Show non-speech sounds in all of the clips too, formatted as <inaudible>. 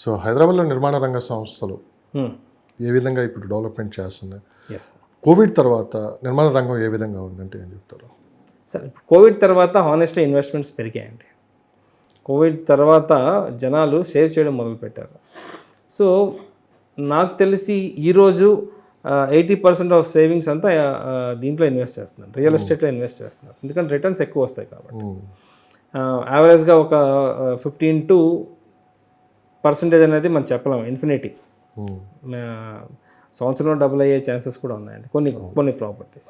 So హైదరాబాద్లో నిర్మాణ రంగ సంస్థలు Hmm. ఏ విధంగా ఇప్పుడు డెవలప్మెంట్ చేస్తున్నాయి? కోవిడ్ తర్వాత నిర్మాణ రంగం ఏ విధంగా ఉందంటే ఏం చెప్తారు? సరే ఇప్పుడు కోవిడ్ తర్వాత హానెస్ట్లీ ఇన్వెస్ట్మెంట్స్ పెరిగాయండి. కోవిడ్ తర్వాత జనాలు సేవ్ చేయడం మొదలుపెట్టారు. సో నాకు తెలిసి ఈరోజు ఎయిటీ పర్సెంట్ ఆఫ్ సేవింగ్స్ అంతా దీంట్లో ఇన్వెస్ట్ చేస్తున్నారు. రియల్ ఎస్టేట్లో ఇన్వెస్ట్ చేస్తున్నారు. ఎందుకంటే రిటర్న్స్ ఎక్కువ వస్తాయి కాబట్టి. యావరేజ్గా ఒక ఫిఫ్టీన్ టు పర్సెంటేజ్ అనేది మనం చెప్పలేము ఇన్ఫినిటీ సంవత్సరంలో డబుల్ అయ్యే ఛాన్సెస్ కూడా ఉన్నాయండి కొన్ని కొన్ని properties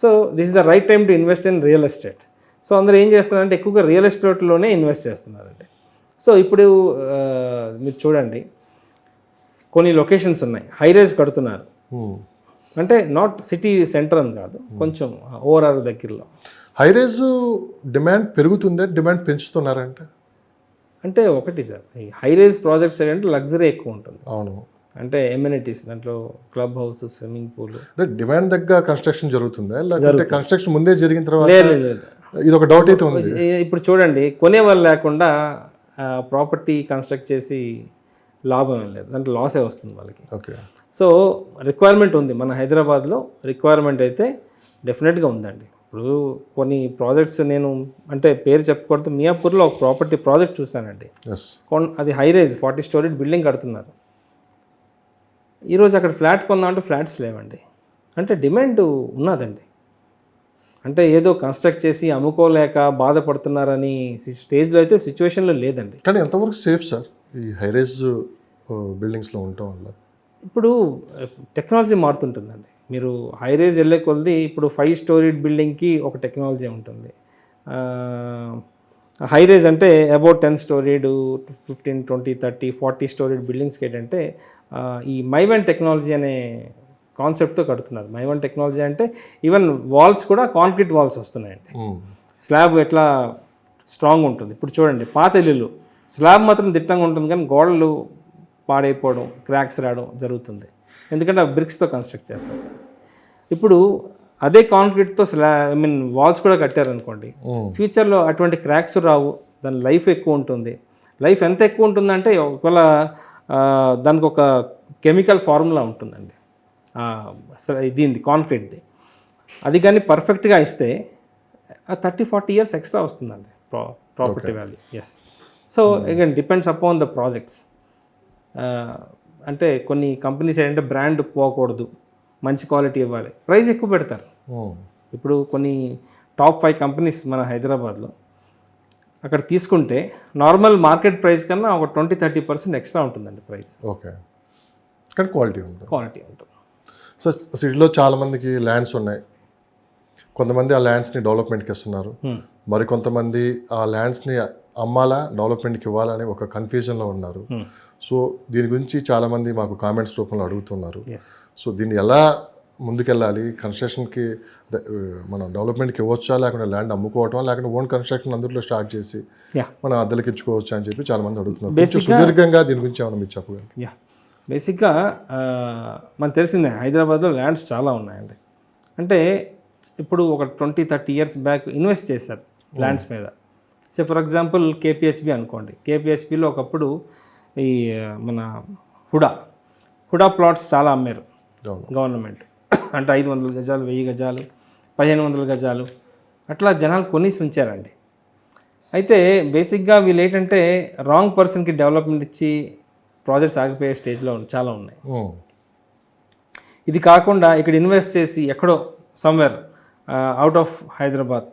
so this is the right time to invest in real estate so అందరూ ఏం చేస్తున్నారంటే ఎక్కువగా రియల్ ఎస్టేట్లోనే ఇన్వెస్ట్ చేస్తున్నారండి. సో ఇప్పుడు మీరు చూడండి కొన్ని లొకేషన్స్ ఉన్నాయి హైరేజ్ కడుతున్నారు. ఉమ్. అంటే నాట్ సిటీ సెంటర్ అని కాదు కొంచెం ఓవరాల్ దగ్గరలో. హైరేజ్ డిమాండ్ పెరుగుతుందే? డిమాండ్ పెంచుతున్నారంటే? అంటే ఒకటి సార్ ఈ హైరేజ్ ప్రాజెక్ట్స్ ఏంటంటే లగ్జరీ ఎక్కువ ఉంటుంది. అవును. అంటే ఎమ్యూనిటీస్ దాంట్లో క్లబ్ హౌస్ స్విమ్మింగ్ పూల్ అంటే డిమాండ్ దగ్గర కన్స్ట్రక్షన్ జరుగుతుందా? లేకపోతే కన్స్ట్రక్షన్ ముందే జరిగిన తర్వాత ఇది ఒక డౌట్ అయితే ఉంది. ఇప్పుడు చూడండి కొనేవాళ్ళు లేకుండా ప్రాపర్టీ కన్స్ట్రక్ట్ చేసి లాభం ఏం లేదు. దాంట్లో లాసే వస్తుంది వాళ్ళకి. ఓకే. సో రిక్వైర్మెంట్ ఉంది. మన హైదరాబాద్లో రిక్వైర్మెంట్ అయితే డెఫినెట్గా ఉందండి. ఇప్పుడు కొన్ని ప్రాజెక్ట్స్ నేను అంటే పేరు చెప్పకూడదు మియాపూర్లో ఒక ప్రాపర్టీ ప్రాజెక్ట్ చూశానండి. అది high rise forty storey building కడుతున్నారు. ఈరోజు అక్కడ ఫ్లాట్ కొందామంటే ఫ్లాట్స్ లేవండి. అంటే డిమాండ్ ఉన్నదండి. అంటే ఏదో కన్స్ట్రక్ట్ చేసి అమ్ముకోలేక బాధపడుతున్నారని స్టేజ్లో అయితే సిచ్యువేషన్లో లేదండి. కానీ ఎంతవరకు సేఫ్ సార్ ఈ హైరేజ్ బిల్డింగ్స్లో ఉండటం వల్ల? ఇప్పుడు టెక్నాలజీ మారుతుంటుందండి. మీరు హై రేజ్ వెళ్ళే కొలది ఇప్పుడు ఫైవ్ స్టోరీ బిల్డింగ్కి ఒక టెక్నాలజీ ఉంటుంది. హై రేజ్ అంటే about ten storied fifteen twenty thirty forty storied బిల్డింగ్స్కి ఏంటంటే ఈ మైవన్ టెక్నాలజీ అనే కాన్సెప్ట్తో కడుతున్నారు. మైవన్ టెక్నాలజీ అంటే ఈవెన్ వాల్స్ కూడా కాంక్రీట్ వాల్స్ వస్తున్నాయండి. స్లాబ్ ఎట్లా స్ట్రాంగ్ ఉంటుంది. ఇప్పుడు చూడండి పాత ఇల్లులు. స్లాబ్ మాత్రం దిట్టంగా ఉంటుంది కానీ గోడలు పాడైపోవడం క్రాక్స్ రావడం జరుగుతుంది. ఎందుకంటే ఆ బ్రిక్స్తో కన్స్ట్రక్ట్ చేస్తారు. ఇప్పుడు అదే కాంక్రీట్తో స్లా ఐ మీన్ వాల్స్ కూడా కట్టారనుకోండి. ఫ్యూచర్లో అటువంటి క్రాక్స్ రావు దాని లైఫ్ ఎక్కువ ఉంటుంది. లైఫ్ ఎంత ఎక్కువ ఉంటుందంటే ఒకవేళ దానికి ఒక కెమికల్ ఫార్ములా ఉంటుందండి. దీనిది కాంక్రీట్ది అది కానీ పర్ఫెక్ట్గా ఇస్తే థర్టీ ఫార్టీ ఇయర్స్ ఎక్స్ట్రా వస్తుందండి pro property value yes so again depends upon the projects అంటే కొన్ని కంపెనీస్ ఏంటంటే బ్రాండ్ పోకూడదు. మంచి క్వాలిటీ ఇవ్వాలి. ప్రైస్ ఎక్కువ పెడతారు. ఇప్పుడు కొన్ని టాప్ ఫైవ్ కంపెనీస్ మన హైదరాబాద్లో అక్కడ తీసుకుంటే నార్మల్ మార్కెట్ ప్రైస్ కన్నా ఒక ట్వంటీ థర్టీ పర్సెంట్ ఎక్స్ట్రా ఉంటుందండి ప్రైస్. ఓకే. కానీ క్వాలిటీ ఉంది క్వాలిటీ ఉంటుంది. సో సిటీలో చాలా మందికి ల్యాండ్స్ ఉన్నాయి. కొంతమంది ఆ ల్యాండ్స్ని డెవలప్మెంట్కి ఇస్తున్నారు. మరి కొంతమంది ఆ ల్యాండ్స్ని అమ్మాలా డెవలప్మెంట్కి ఇవ్వాలా అని ఒక కన్ఫ్యూజన్లో ఉన్నారు. సో దీని గురించి చాలామంది మాకు కామెంట్స్ రూపంలో అడుగుతున్నారు. సో దీన్ని ఎలా ముందుకెళ్ళాలి? కన్స్ట్రక్షన్కి మనం డెవలప్మెంట్కి ఇవ్వచ్చా? లేకుంటే ల్యాండ్ అమ్ముకోవటం లేకుంటే ఓన్ కన్స్ట్రక్షన్ అందులో స్టార్ట్ చేసి మనం అద్దెలకి ఇచ్చుకోవచ్చా అని చెప్పి చాలామంది అడుగుతున్నారు. సుదీర్ఘంగా దీని గురించి ఏమైనా మీరు చెప్పగలరు? యా బేసిక్గా మనకు తెలిసిందే హైదరాబాద్లో ల్యాండ్స్ చాలా ఉన్నాయండి. అంటే ఇప్పుడు ఒక twenty thirty years back invest చేశారు ల్యాండ్స్ మీద. సో ఫర్ ఎగ్జాంపుల్ కేపిహెచ్బి అనుకోండి. కేపిహెచ్బిలో ఒకప్పుడు ఈ మన హుడా హుడా ప్లాట్స్ చాలా అమ్మారు గవర్నమెంట్. అంటే ఐదు వందల గజాలు వెయ్యి గజాలు పదిహేను వందల గజాలు అట్లా జనాలు కొనేసి ఉంచారండి. అయితే బేసిక్గా వీళ్ళు ఏంటంటే రాంగ్ పర్సన్కి డెవలప్మెంట్ ఇచ్చి ప్రాజెక్ట్స్ ఆగిపోయే స్టేజ్లో చాలా ఉన్నాయి. ఇది కాకుండా ఇక్కడ ఇన్వెస్ట్ చేసి ఎక్కడో somewhere out of Hyderabad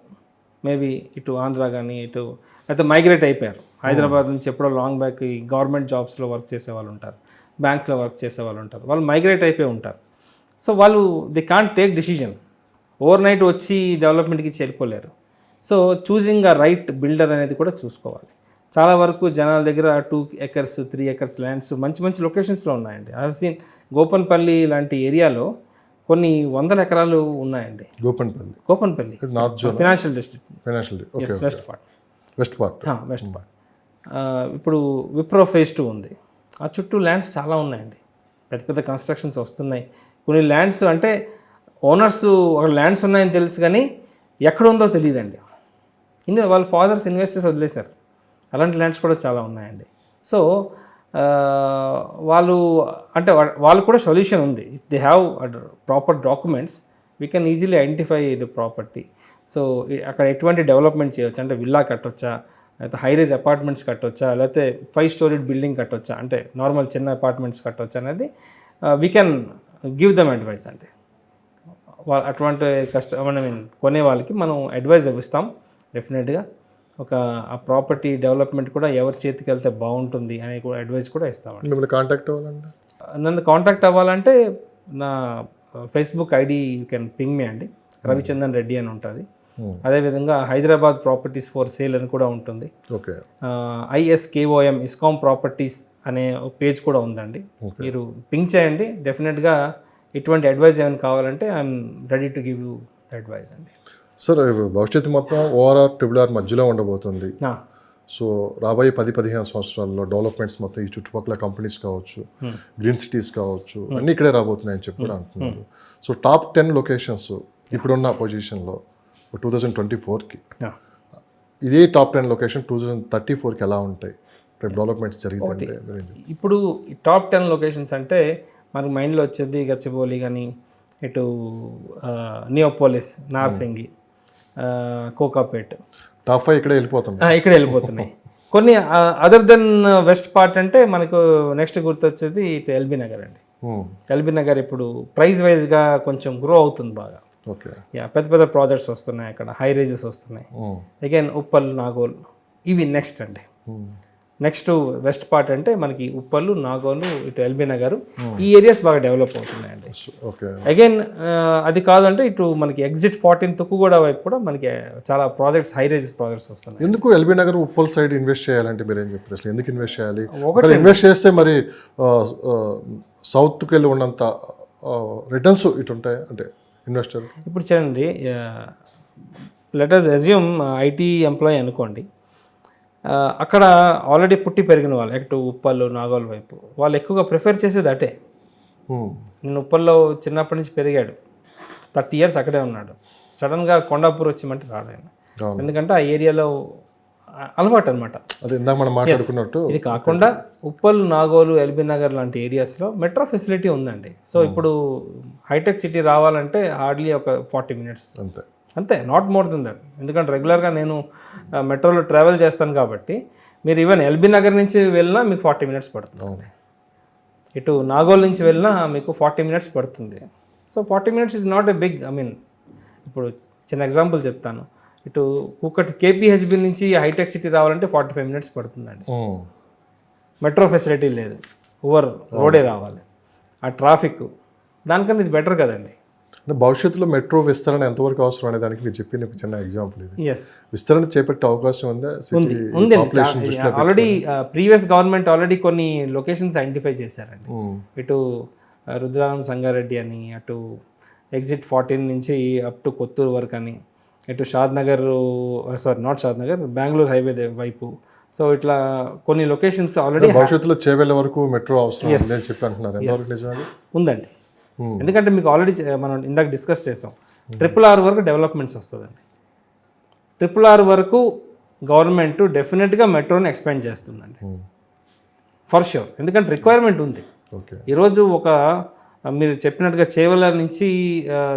maybe ఇటు ఆంధ్ర కానీ ఇటు అయితే మైగ్రేట్ అయిపోయారు. హైదరాబాద్ నుంచి ఎప్పుడో లాంగ్ బ్యాక్ ఈ గవర్నమెంట్ జాబ్స్లో వర్క్ చేసే వాళ్ళు ఉంటారు. బ్యాంక్లో వర్క్ చేసే వాళ్ళు ఉంటారు. వాళ్ళు మైగ్రేట్ అయిపోయి ఉంటారు. సో వాళ్ళు they can't take decision. Overnight వచ్చి డెవలప్మెంట్కి వెళ్ళిపోలేరు so choosing a right builder అనేది కూడా చూసుకోవాలి. చాలా వరకు జనాల దగ్గర two acres three acres lands మంచి మంచి లొకేషన్స్లో ఉన్నాయండి. ఐ సీన్ గోపన్పల్లి లాంటి ఏరియాలో కొన్ని వందల ఎకరాలు ఉన్నాయండి. Gopanpally? Gopanpally. Financial district financial west part west part west part ఇప్పుడు విప్రో ఫేజ్ టూ ఉంది. ఆ చుట్టూ ల్యాండ్స్ చాలా ఉన్నాయండి. పెద్ద పెద్ద కన్స్ట్రక్షన్స్ వస్తున్నాయి. కొన్ని ల్యాండ్స్ అంటే ఓనర్స్ ఒక ల్యాండ్స్ ఉన్నాయని తెలుసు కానీ ఎక్కడ ఉందో తెలియదండి. ఇన్ని వాళ్ళ ఫాదర్స్ ఇన్వెస్టర్స్ వదిలేశారు. అలాంటి ల్యాండ్స్ కూడా చాలా ఉన్నాయండి. సో వాళ్ళు అంటే వాళ్ళు కూడా సొల్యూషన్ ఉంది. If they have proper documents we can easily identify the property so అక్కడ ఎటువంటి డెవలప్మెంట్ చేయవచ్చు అంటే విల్లా కట్టొచ్చా? లేకపోతే హై రేజ్ అపార్ట్మెంట్స్ కట్టొచ్చా? లేకపోతే ఫైవ్ స్టోరీడ్ బిల్డింగ్ కట్టొచ్చా? అంటే నార్మల్ చిన్న అపార్ట్మెంట్స్ కట్టొచ్చా అనేది we can give them advice అంటే వా అటువంటి కష్ట ఐ మీన్ కొనే వాళ్ళకి మనం అడ్వైజ్ ఇస్తాం డెఫినెట్గా ఒక ఆ ప్రాపర్టీ డెవలప్మెంట్ కూడా ఎవరి చేతికి వెళ్తే బాగుంటుంది అనే కూడా అడ్వైస్ కూడా ఇస్తామండి. మిమ్మల్ని కాంటాక్ట్ అవ్వాలండి? నన్ను కాంటాక్ట్ అవ్వాలంటే నా Facebook ID you can ping me అండి. రవిచందన్ రెడ్డి అని ఉంటుంది. Hmm. అదేవిధంగా హైదరాబాద్ ప్రాపర్టీస్ ఫర్ సేల్ అని కూడా ఉంటుంది. ఓకే. ఐఎస్కేఓఎం ఇస్కామ్ ప్రాపర్టీస్ అనే పేజ్ కూడా ఉందండి. మీరు పింక్ చేయండి. డెఫినెట్గా ఇటువంటి అడ్వైస్ ఏమైనా కావాలంటే I'm ready to give you advice అండి. సార్ భవిష్యత్తు మొత్తం ఓఆర్ఆర్ ట్రిపుల్ ఆర్ మధ్యలో ఉండబోతుంది. సో రాబోయే పది పదిహేను సంవత్సరాల్లో డెవలప్మెంట్స్ మొత్తం ఈ చుట్టుపక్కల కంపెనీస్ కావచ్చు గ్రీన్ సిటీస్ కావచ్చు అన్నీ ఇక్కడే రాబోతున్నాయని చెప్పి కూడా అంటున్నారు. సో టాప్ టెన్ లొకేషన్స్ ఇప్పుడున్న పొజిషన్లో టూ థౌజండ్ ట్వంటీ ఫోర్కి. ఇదే top ten location two thousand thirty ఫోర్కి ఎలా ఉంటాయి డెవలప్మెంట్స్ జరిగితే? ఇప్పుడు ఈ టాప్ టెన్ లొకేషన్స్ అంటే మనకు మైండ్లో వచ్చేది గచ్చిబౌలి కానీ ఇటు నియోపోలిస్ నార్సింగి కోకాపేట్ టాప్ ఫైవ్ ఇక్కడే వెళ్ళిపోతుంది ఆ, ఇక్కడ వెళ్ళిపోతున్నాయి. కొన్ని అదర్ దెన్ వెస్ట్ పార్ట్ అంటే మనకు నెక్స్ట్ గుర్తొచ్చేది ఇటు ఎల్బీ నగర్ అండి. ఎల్బీ నగర్ ఇప్పుడు ప్రైస్ వైజ్గా కొంచెం గ్రో అవుతుంది బాగా. యా పెద్ద పెద్ద ప్రాజెక్ట్స్ వస్తున్నాయి అక్కడ హై రేజెస్ వస్తున్నాయి. అగైన్ ఉప్పల్ నాగోల్ ఇవి నెక్స్ట్ అండి. నెక్స్ట్ వెస్ట్ పార్ట్ అంటే మనకి ఉప్పల్ నాగోలు ఇటు ఎల్బీ నగర్ ఈ ఏరియాస్ బాగా డెవలప్ అవుతున్నాయండి. ఓకే అగైన్ అది కాదంటే ఇటు మనకి ఎగ్జిట్ ఫార్టీన్ కూడా వైపు కూడా మనకి చాలా ప్రాజెక్ట్స్ హై రేజెస్ ప్రాజెక్ట్స్ వస్తున్నాయి. ఎందుకు LB Nagar Uppal side invest చేయాలంటే మీరు ఏం చెప్పారు అసలు? ఎందుకు ఇన్వెస్ట్ చేయాలి? ఒకవేళ ఇన్వెస్ట్ చేస్తే మరి సౌత్కి వెళ్ళి ఉన్నంత రిటర్న్స్ ఇటు ఉంటాయి? అంటే ఇన్వెస్టర్ ఇప్పుడు చూడండి లెటర్స్ అజ్యూమ్ ఐటీ ఎంప్లాయీ అనుకోండి అక్కడ ఆల్రెడీ పుట్టి పెరిగిన వాళ్ళు ఇటు ఉప్పల్ నాగోల్ వైపు వాళ్ళు ఎక్కువగా ప్రిఫర్ చేసేది అటే. నేను ఉప్పల్లో చిన్నప్పటి నుంచి పెరిగాడు థర్టీ ఇయర్స్ అక్కడే ఉన్నాడు. సడన్గా కొండాపూర్ వచ్చిమంటే రాడు ఆయన. ఎందుకంటే ఆ ఏరియాలో అలవాటు అనమాట అదే ఇందాక మనం మాట్లాడుకున్నట్టు ఇది కాకుండా ఉప్పల్ నాగోలు ఎల్బీ నగర్ లాంటి ఏరియాస్లో మెట్రో ఫెసిలిటీ ఉందండి. సో ఇప్పుడు హైటెక్ సిటీ రావాలంటే హార్డ్లీ ఒక ఫార్టీ మినిట్స్ అంతే. అంతే నాట్ మోర్ దెన్ దట్ ఎందుకంటే రెగ్యులర్గా నేను మెట్రోలో ట్రావెల్ చేస్తాను కాబట్టి మీరు ఈవెన్ ఎల్బీ నగర్ నుంచి వెళ్ళినా మీకు ఫార్టీ మినిట్స్ పడుతుంది. ఇటు నాగోల్ నుంచి వెళ్ళినా మీకు ఫార్టీ మినిట్స్ పడుతుంది. So forty minutes is not a big I mean ఇప్పుడు చిన్న ఎగ్జాంపుల్ చెప్తాను. ఇటు కుక్కటి కేపీహెచ్బి నుంచి హైటెక్ సిటీ రావాలంటే ఫార్టీ ఫైవ్ మినిట్స్ పడుతుందండి. మెట్రో ఫెసిలిటీ లేదు. ఓవర్ రోడే రావాలి. ఆ ట్రాఫిక్ దానికన్నా ఇది బెటర్ కదండి. అంటే భవిష్యత్తులో మెట్రో విస్తరణ ఎంతవరకు అవసరం అనే దానికి మీరు చెప్పిన ఒక చిన్న ఎగ్జాంపుల్ ఇది. ఎస్ విస్తరణ చేపట్టే అవకాశం ఉందా? ఉంది. ఉంది ఆల్రెడీ ప్రీవియస్ గవర్నమెంట్ ఆల్రెడీ కొన్ని లొకేషన్స్ ఐడెంటిఫై చేశారండి. ఇటు ఆ, రుద్రారం సంగారెడ్డి అని అటు ఎగ్జిట్ ఫార్టీన్ నుంచి అప్ టు కొత్తూరు వరకు అని ఇటు Shad Nagar sorry not Shad Nagar Bengaluru highway వైపు. సో ఇట్లా కొన్ని లొకేషన్స్ ఆల్రెడీ భవిష్యత్తులో చేవెళ్ళ వరకు మెట్రో అవసరం అని చెప్పి అంటున్నారు. ఉందండి. ఎందుకంటే మీకు ఆల్రెడీ మనం ఇందాక డిస్కస్ చేసాం. ట్రిపుల్ ఆర్ వరకు డెవలప్మెంట్స్ వస్తుందండి. ట్రిపుల్ ఆర్ వరకు గవర్నమెంట్ డెఫినెట్గా మెట్రోని ఎక్స్పాండ్ చేస్తుందండి. ఫర్ షూర్ ఎందుకంటే రిక్వైర్మెంట్ ఉంది. ఓకే ఈరోజు ఒక మీరు చెప్పినట్టుగా చేవల నుంచి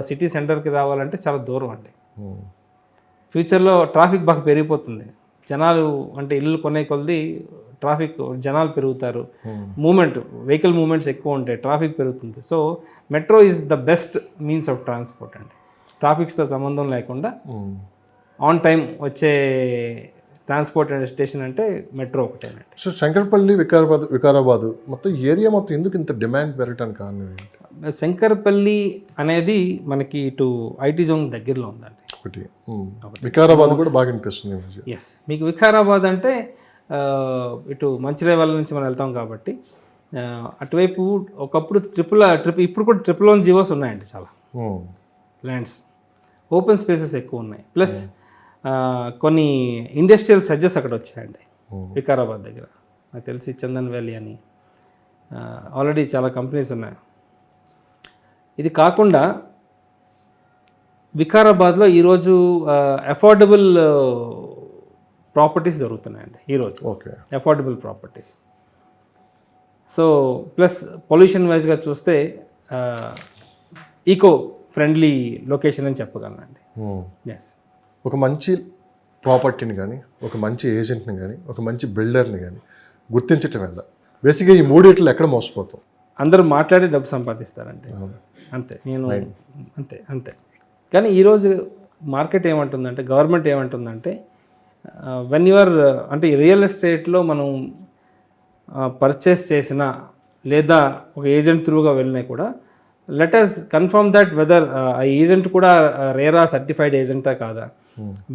సిటీ సెంటర్కి రావాలంటే చాలా దూరం అండి. ఉమ్. ఫ్యూచర్లో ట్రాఫిక్ బాగా పెరిగిపోతుంది. జనాలు అంటే ఇల్లు కొనే కొలది ట్రాఫిక్ జనాలు పెరుగుతారు. మూమెంట్ వెహికల్ మూమెంట్స్ ఎక్కువ ఉంటాయి ట్రాఫిక్ పెరుగుతుంది. So metro is the best means of transport అండి. ట్రాఫిక్స్తో సంబంధం లేకుండా. ఆన్ టైం వచ్చే ట్రాన్స్పోర్ట్ స్టేషన్ అంటే మెట్రో ఒకటేనండి సో శంకర్పల్లి వికారాబాద్ వికారాబాద్ మొత్తం ఏరియా మొత్తం ఎందుకు ఇంత డిమాండ్ పెరగడానికి కారణం ఏంటి? శంకర్పల్లి అనేది మనకి ఇటు ఐటీ జోన్ దగ్గరలో ఉందండి. ఒకటి. వికారాబాద్ కూడా బాగా అనిపిస్తుంది. ఎస్ మీకు వికారాబాద్ అంటే ఇటు మంచిర్యాల నుంచి మనం వెళ్తాం కాబట్టి అటువైపు ఒకప్పుడు ట్రిపుల్ ట్రిప్ ఇప్పుడు కూడా ట్రిపుల్ వన్ జీవోస్ ఉన్నాయండి చాలా. ల్యాండ్స్ ఓపెన్ స్పేసెస్ ఎక్కువ ఉన్నాయి. ప్లస్ కొన్ని ఇండస్ట్రియల్ సజ్జెస్ అక్కడ వచ్చాయండి. వికారాబాద్ దగ్గర. నాకు తెలిసి చందన్ వ్యాలీ అని ఆల్రెడీ చాలా కంపెనీస్ ఉన్నాయి. ఇది కాకుండా వికారాబాద్లో ఈరోజు అఫోర్డబుల్ ప్రాపర్టీస్ దొరుకుతున్నాయండి ఈరోజు okay. Affordable properties so plus pollution వైజ్గా చూస్తే ఈకో ఫ్రెండ్లీ లొకేషన్ అని చెప్పగలనండి. ఎస్ ఒక మంచి ప్రాపర్టీని కానీ ఒక మంచి ఏజెంట్ని కానీ ఒక మంచి బిల్డర్ని కానీ గుర్తించటం వల్ల బేసిక్గా ఈ మూడిట్లో ఎక్కడ మోసపోతాం? అందరూ మాట్లాడి డబ్బు సంపాదిస్తారండి. అంతే. నేను అంతే అంతే. కానీ ఈరోజు మార్కెట్ ఏమంటుందంటే గవర్నమెంట్ ఏమంటుందంటే వెన్ యువర్ అంటే రియల్ ఎస్టేట్లో మనం పర్చేస్ చేసిన లేదా ఒక ఏజెంట్ త్రూగా వెళ్ళినా కూడా let us confirm that whether ఆ ఏజెంట్ కూడా రేరా సర్టిఫైడ్ ఏజెంటా కాదా?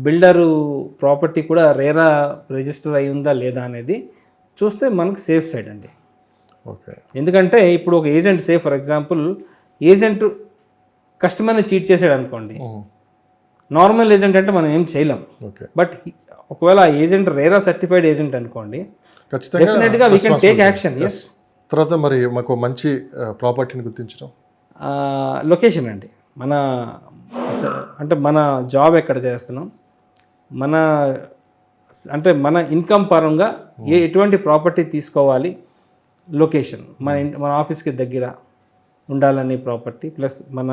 బిల్డరు ప్రాపర్టీ కూడా రేరా రిజిస్టర్ అయి ఉందా లేదా అనేది చూస్తే మనకు సేఫ్ సైడ్ అండి. ఓకే ఎందుకంటే ఇప్పుడు ఒక agent say for example agent కస్టమర్ని చీట్ చేసాడు అనుకోండి. నార్మల్ ఏజెంట్ అంటే మనం ఏం చేయలేం. బట్ ఒకవేళ ఆ ఏజెంట్ రేరా సర్టిఫైడ్ ఏజెంట్ అనుకోండి డెఫినెట్గా we can take action yes తర్వాత మరి మాకు మంచి ప్రాపర్టీని గుర్తించడం. లొకేషన్ అండి. మన అంటే మన జాబ్ ఎక్కడ చేస్తున్నాం మన అంటే మన ఇన్కమ్ పరంగా ఏ ఎటువంటి ప్రాపర్టీ తీసుకోవాలి లొకేషన్ మన మన ఆఫీస్కి దగ్గర ఉండాలని ప్రాపర్టీ ప్లస్ మన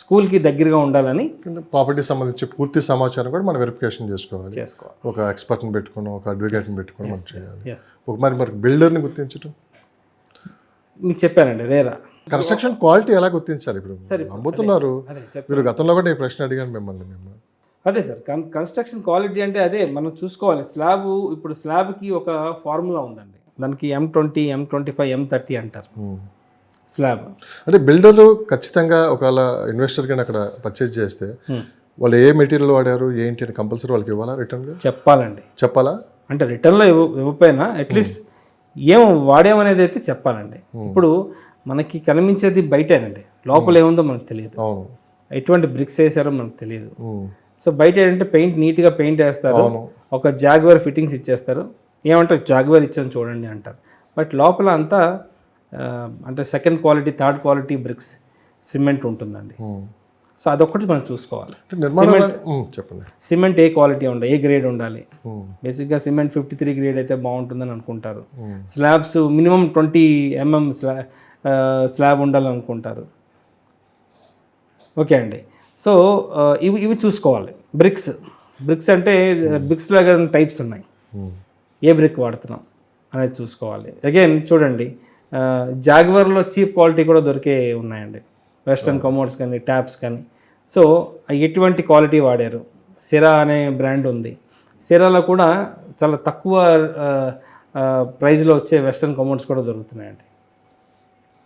స్కూల్కి దగ్గరగా ఉండాలని ప్రాపర్టీ సంబంధించి పూర్తి సమాచారం కూడా మనం వెరిఫికేషన్ చేసుకోవాలి. చేసుకోవాలి. ఒక ఎక్స్పర్ట్ని పెట్టుకుని ఒక అడ్వకేట్ని పెట్టుకుని మనం చేయాలి. ఒక మరి మరి బిల్డర్ని గుర్తించడం మీకు చెప్పానండి రేరా. కన్స్ట్రక్షన్ క్వాలిటీ ఎలా గుర్తించాలి ఇప్పుడు? చెప్ మీరు గతంలో కూడా ఈ ప్రశ్న అడిగాను మిమ్మల్ని మిమ్మల్ని. అదే సార్ కన్ కన్స్ట్రక్షన్ క్వాలిటీ అంటే అదే మనం చూసుకోవాలి. స్లాబ్ ఇప్పుడు స్లాబ్కి ఒక ఫార్ములా ఉందండి. దానికి M twenty M twenty five M thirty అంటారు. స్లాబ్. అంటే బిల్డర్లు ఖచ్చితంగా ఒకవేళ ఇన్వెస్టర్ కానీ అక్కడ పర్చేజ్ చేస్తే వాళ్ళు ఏ మెటీరియల్ వాడారు ఏంటి అని కంపల్సరీ వాళ్ళకి ఇవ్వాలా రిటర్న్గా చెప్పాలండి. చెప్పాలా? అంటే రిటర్న్లో ఇవ్వ ఇవ్వకపోయినా అట్లీస్ట్ ఏం వాడామనేది అయితే చెప్పాలండి. ఇప్పుడు మనకి కనిపించేది బయటేనండి. లోపల ఏముందో మనకు తెలియదు. ఎటువంటి బ్రిక్స్ వేసారో మనకు తెలియదు. సో బయట ఏంటంటే పెయింట్ నీట్గా పెయింట్ వేస్తారు. ఒక జాగ్వర్ ఫిట్టింగ్స్ ఇచ్చేస్తారు. ఏమంటారు? జాగ్వర్ ఇచ్చాను చూడండి అంటారు. బట్ లోపల అంతా అంటే second quality third quality bricks cement ఉంటుందండి. సో అదొక్కటి మనం చూసుకోవాలి. నిర్మాణం ఉమ్, చెప్పండి. సిమెంట్ ఏ క్వాలిటీ ఉండాలి? ఏ గ్రేడ్ ఉండాలి. బేసిక్గా సిమెంట్ ఫిఫ్టీ త్రీ గ్రేడ్ అయితే బాగుంటుందని అనుకుంటారు. స్లాబ్స్ మినిమం ట్వంటీ ఎంఎం స్లా స్లాబ్ ఉండాలనుకుంటారు. ఓకే అండి. సో ఇవి ఇవి చూసుకోవాలి. బ్రిక్స్ బ్రిక్స్ అంటే బ్రిక్స్లో టైప్స్ ఉన్నాయి. ఏ బ్రిక్ వాడుతున్నాం అనేది చూసుకోవాలి. అగైన్ చూడండి. జాగ్వర్లో చీప్ క్వాలిటీ కూడా దొరికే ఉన్నాయండి. వెస్ట్రన్ కమోడ్స్ కానీ ట్యాప్స్ కానీ. సో ఎటువంటి క్వాలిటీ వాడారు? సిరా అనే బ్రాండ్ ఉంది. సిరాలో కూడా చాలా తక్కువ ప్రైస్లో వచ్చే వెస్ట్రన్ కమోడ్స్ కూడా దొరుకుతున్నాయండి.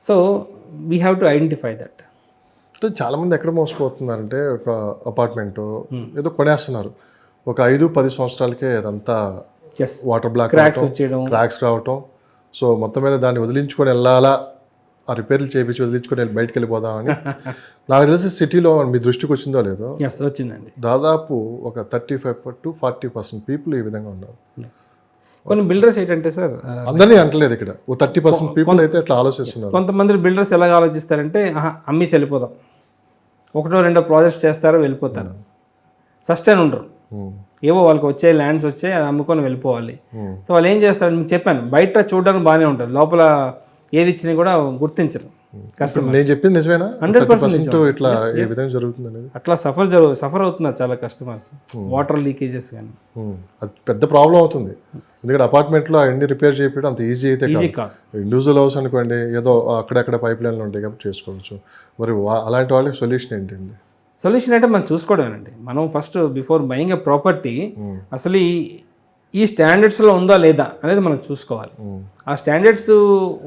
So we have to identify that అంటే చాలా మంది ఎక్కడ మోసపోతున్నారంటే ఒక అపార్ట్మెంట్ ఏదో కొనేస్తున్నారు. ఒక ఐదు పది సంవత్సరాలకే అదంతా వాటర్ బ్లాక్ క్రాక్స్ వచ్చేయడం. క్రాక్స్ రావటం. సో మొత్తం మీద దాన్ని వదిలించుకొని వెళ్ళాలా? ఆ రిపేర్లు చేయించి వదిలించుకొని వెళ్ళి బయటకు వెళ్ళిపోదామని. <laughs> నాకు తెలిసి సిటీలో మీ దృష్టికి వచ్చిందో లేదో వచ్చిందండి. దాదాపు ఒక thirty five to forty percent people ఈ విధంగా ఉన్నారు. కొన్ని బిల్డర్స్ ఏంటంటే సార్ అందరినీ అంటలేదు ఇక్కడ. ఓ థర్టీ పర్సెంట్ పీపుల్ అయితే అట్లా ఆలోచిస్తున్నారు. కొంతమంది బిల్డర్స్ ఎలాగ ఆలోచిస్తారంటే అమ్మేసి వెళ్ళిపోదాం. ఒకటో రెండో ప్రాజెక్ట్స్ చేస్తారో వెళ్ళిపోతారు. సస్టైన్ ఉండరు. ఏవో వాళ్ళకి వచ్చే ల్యాండ్స్ వచ్చాయి అది అమ్ముకొని వెళ్ళిపోవాలి. సో వాళ్ళు ఏం చేస్తారు? మీకు చెప్పాను బయట చూడడానికి బాగానే ఉంటుంది. లోపల ఏది ఇచ్చినా కూడా గుర్తించరు కస్టమర్ నేను చెప్పింది నిజమేనా? 100% పర్సెంట్ ఇట్లా ఈ విధంగా జరుగుతుంది అనేది అట్లా సఫర్ జరుగు సఫర్ అవుతున్నారు చాలా కస్టమర్స్ వాటర్ లీకేజెస్ కానీ అది పెద్ద ప్రాబ్లం అవుతుంది. ఎందుకంటే అపార్ట్మెంట్లో అన్ని రిపేర్ చేయడం అంత ఈజీ అయితే ఈజీ కాదు. ఇండివిజువల్ హౌస్ అనుకోండి ఏదో అక్కడక్కడ పైప్ లైన్లు ఉంటాయి కాబట్టి చేసుకోవచ్చు. మరి అలాంటి వాళ్ళకి సొల్యూషన్ ఏంటండి? సొల్యూషన్ అంటే మనం చూసుకోవడమేనండి. మనం first before buying a property అసలు ఈ ఈ స్టాండర్డ్స్లో ఉందా లేదా అనేది మనం చూసుకోవాలి. ఉమ్, ఆ స్టాండర్డ్స్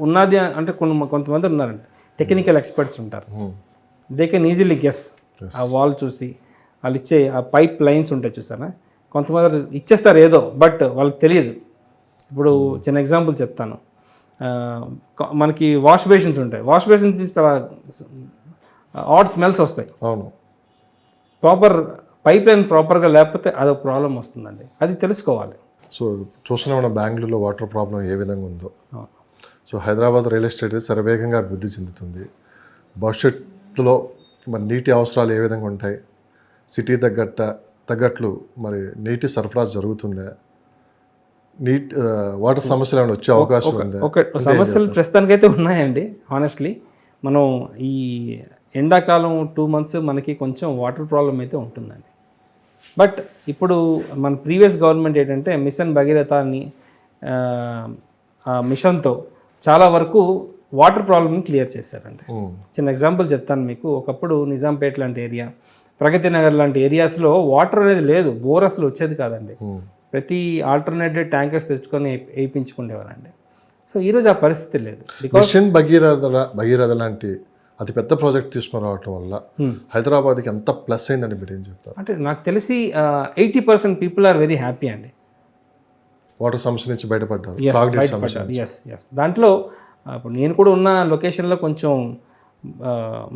ఉన్నది అంటే కొన్ని కొంతమంది ఉన్నారండి. టెక్నికల్ ఎక్స్పర్ట్స్ ఉంటారు. దే కెన్ ఈజీలీ గెస్ ఆ వాల్ చూసి వాళ్ళు ఇచ్చే ఆ పైప్ లైన్స్ ఉంటాయి చూసారా? కొంతమంది ఇచ్చేస్తారు ఏదో బట్ వాళ్ళకి తెలియదు. ఇప్పుడు చిన్న ఎగ్జాంపుల్ చెప్తాను. మనకి వాష్ బేసిన్స్ ఉంటాయి. వాష్ బేసిన్స్ చాలా ఆడ్ స్మెల్స్ వస్తాయి. అవును. ప్రాపర్ పైప్ లైన్ ప్రాపర్గా లేకపోతే అదొక ప్రాబ్లం వస్తుందండి. అది తెలుసుకోవాలి. సో చూస్తున్నాం మనం బెంగళూరులో వాటర్ ప్రాబ్లం ఏ విధంగా ఉందో. సో హైదరాబాద్ రియల్ ఎస్టేట్ శరవేగంగా అభివృద్ధి చెందుతుంది. భవిష్యత్తులో మరి నీటి అవసరాలు ఏ విధంగా ఉంటాయి? సిటీ తగ్గట్ట తగ్గట్లు మరి నీటి సరఫరా జరుగుతుందా? నీట్ వాటర్ సమస్యలు ఏమైనా వచ్చే అవకాశం ఉంది? ఒక సమస్యలు ప్రస్తుతానికైతే ఉన్నాయండి హానెస్ట్లీ మనం ఈ ఎండాకాలం టూ మంత్స్ మనకి కొంచెం వాటర్ ప్రాబ్లం అయితే ఉంటుందండి. బట్ ఇప్పుడు మన ప్రీవియస్ గవర్నమెంట్ ఏంటంటే మిషన్ భగీరథ అని మిషన్తో చాలా వరకు వాటర్ ప్రాబ్లమ్ని క్లియర్ చేశారండి. చిన్న ఎగ్జాంపుల్ చెప్తాను మీకు. ఒకప్పుడు నిజాంపేట లాంటి ఏరియా ప్రగతి నగర్ లాంటి ఏరియాస్లో వాటర్ అనేది లేదు బోర్ అసలు వచ్చేది కాదండి. ప్రతి ఆల్టర్నేటివ్ ట్యాంకర్స్ తెచ్చుకొని వేయి- వేయించుకునేవారండి. సో ఈరోజు ఆ పరిస్థితి లేదు. మిషన్ భగీరథ భగీరథ లాంటి అతి పెద్ద ప్రాజెక్ట్ తీసుకుని రావటం వల్ల హైదరాబాద్కి ఎంత ప్లస్ అయిందని మీరు ఏం చెప్తారు? అంటే నాకు తెలిసి eighty percent people are very happy అండి. వాటర్ సమస్య నుంచి బయటపడ్డారు దాంట్లో ఇప్పుడు నేను కూడా ఉన్న లొకేషన్లో కొంచెం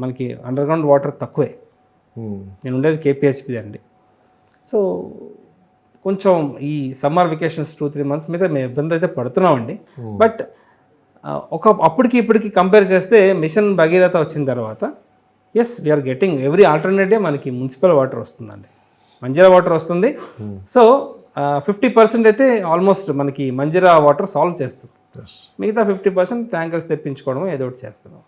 మనకి అండర్ గ్రౌండ్ వాటర్ తక్కువే. ఉమ్, నేను ఉండేది కేపీహెచ్పి అండి. సో కొంచెం ఈ summer vacations two three months మీద మేము ఇబ్బంది అయితే పడుతున్నామండి. బట్ ఒక అప్పటికి ఇప్పటికి కంపేర్ చేస్తే మిషన్ భగీరథ వచ్చిన తర్వాత yes we are getting every alternative మనకి మున్సిపల్ వాటర్ వస్తుందండి. మంజీరా వాటర్ వస్తుంది. సో ఫిఫ్టీ పర్సెంట్ అయితే ఆల్మోస్ట్ మనకి మంజీరా వాటర్ సాల్వ్ చేస్తుంది. మిగతా ఫిఫ్టీ పర్సెంట్ ట్యాంకర్స్ తెప్పించుకోవడం ఏదో ఒకటి చేస్తున్నాం.